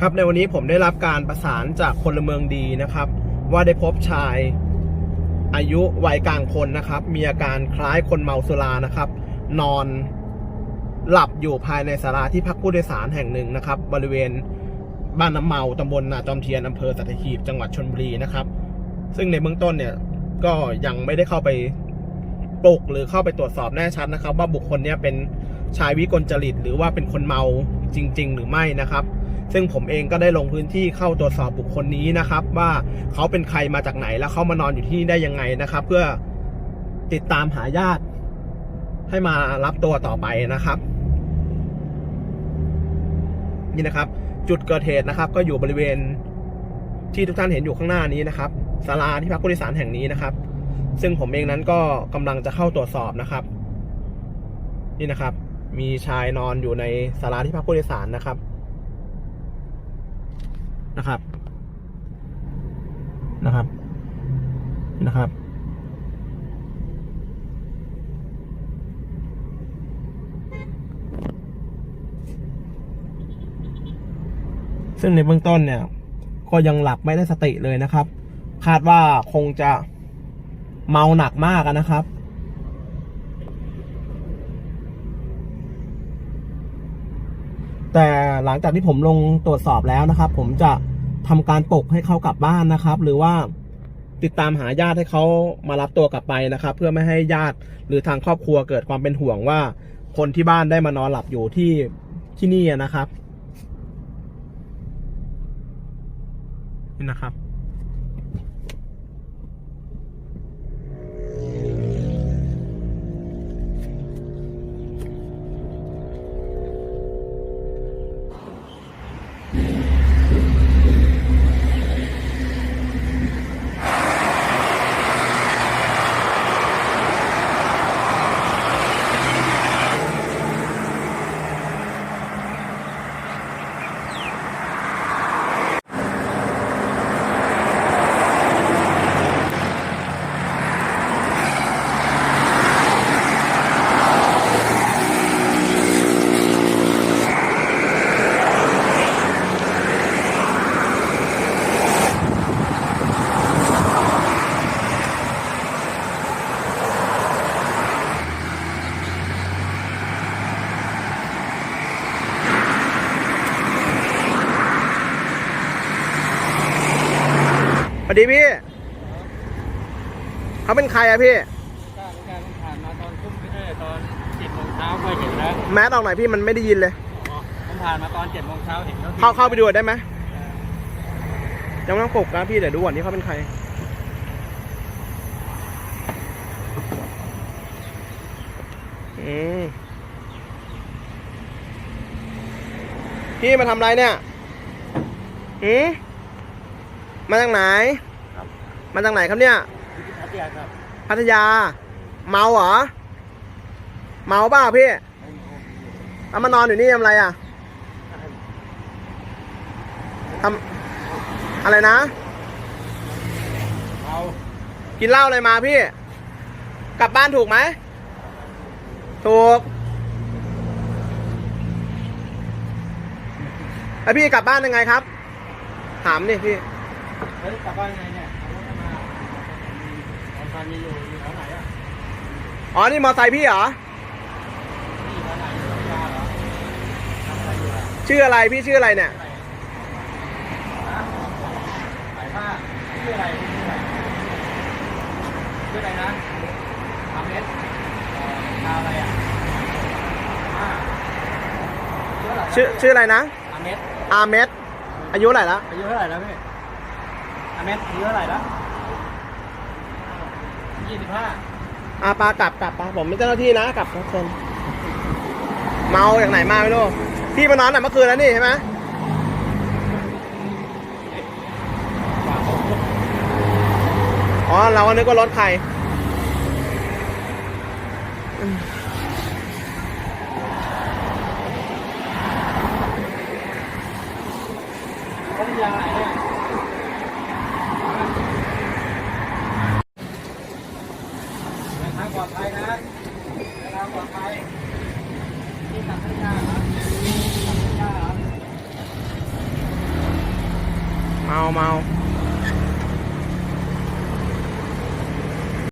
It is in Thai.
ครับในวันนี้ผมได้รับการประสานจากพลเมืองดีนะครับ ว่าได้พบชายอายุวัยกลางคนนะครับ มีอาการคล้ายคนเมาสุรานะครับ นอนหลับอยู่ภายในศาลาที่พักผู้โดยสารแห่งหนึ่งนะครับ บริเวณบ้านน้ำเมาตำบลนาจอมเทียนอำเภอสัตหีบจังหวัดชนบุรีนะครับ ซึ่งในเบื้องต้นเนี่ยก็ยังไม่ได้เข้าไปปลุกหรือเข้าไปตรวจสอบแน่ชัดนะครับ ว่าบุคคลเนี้เป็นชายวิกลจริต หรือว่าเป็นคนเมาจริง ๆ หรือไม่นะครับ ซึ่งผมเองก็ได้ลงพื้นที่เข้าตรวจสอบบุคคลนี้นะครับ ว่าเขาเป็นใครมาจากไหนแล้วเขามานอนอยู่ที่นี่ได้ยังไงนะครับ เพื่อติดตามหาญาติ ให้มารับตัวต่อไปนะครับ นี่นะครับ จุดเกิดเหตุนะครับ ก็อยู่บริเวณที่ทุกท่านเห็นอยู่ข้างหน้านี้นะครับศาลาที่พักผู้โดยสารแห่งนี้นะครับ ซึ่งผมเองนั้นก็กำลังจะเข้าตรวจสอบนะครับ นี่นะครับ มีชายนอนอยู่ในศาลาที่พักผู้โดยสารนะครับ นะครับ นะครับนะครับ ซึ่งในเบื้องต้นเนี่ย ก็ยังหลับไม่ได้สติเลยนะครับ คาดว่าคงจะเมาหนักมากนะครับ แต่หลังจากที่ผมลงตรวจสอบแล้วนะครับ ผมจะทำการปลุกให้เขากลับบ้านนะครับ หรือว่าติดตามหาญาติให้เขามารับตัวกลับไปนะครับ เพื่อไม่ให้ญาติหรือทางครอบครัวเกิดความเป็นห่วงว่า คนที่บ้านได้มานอนหลับอยู่ที่ที่นี่นะครับนี่นะครับ ดีพี่เขาเป็นใครอะพี่ก็การผ่านมาตอนทุ่มเออตอนเจ็ดโมงเช้าเคยเห็นแล้วแมสออกหน่อยพี่มันไม่ได้ยินเลยอ๋อผมผ่านมาตอนเจ็ดโมงเช้าเห็นเขาเข้าเข้าไปดูได้ไหมยังไม่ต้องปลุกนะพี่เดี๋ยวดูก่อนที่เขาเป็นใครอืมพี่มาทำอะไรเนี่ยหืมมาจากไหน มาจากไหนครับเนี่ย พัทยาครับพัทยา เมาเหรอ เมาเปล่าพี่เอามานอนอยู่นี่ทำอะไรอะทำอะไรนะเอากินเหล้าอะไรมาพี่ กลับบ้านถูกไหม ถูกแล้วพี่กลับบ้านยังไงครับ ถามดิพี่เฮ้ยกลับบ้านยังไงเนี่ยเอารถมา ตอนตอนนี้อยู่อยู่แถวไหนอะอ๋อ นี่มอไซค์พี่เหรอนี่อยู่แถวไหนอยู่พัทยาเหรอทำอะไรอยู่อะชื่ออะไรพี่ชื่ออะไรเนี่ยฮะขายผ้าชื่ออะไรชื่ออะไรชื่ออะไรนะทำเม็ดเอ่อชาวอะไรอะอ่าชื่ออะไรนะชื่อชื่ออะไรนะ อาเม็ดอาเมดอายุเท่าไหร่ละอายุเท่าไหร่แล้วพี่อาเม็ดอายุเท่าไหร่แล้ว ยี่สิบห้าอาปากลับกลับปาผมเป็นเจ้าหน้าที่นะกลับทุกคนเมาอย่างไหนมาไม่รู้พี่มานอนแต่เมื่อคืนแล้วนี่ใช่ไหมอ๋อเราก็นึกว่ารถใคร พัทยาไหนเนี่ยเดินทางปลอดภัยนะเดินทางปลอดภัยที่กลับพัทยาเหรอ เมาเมา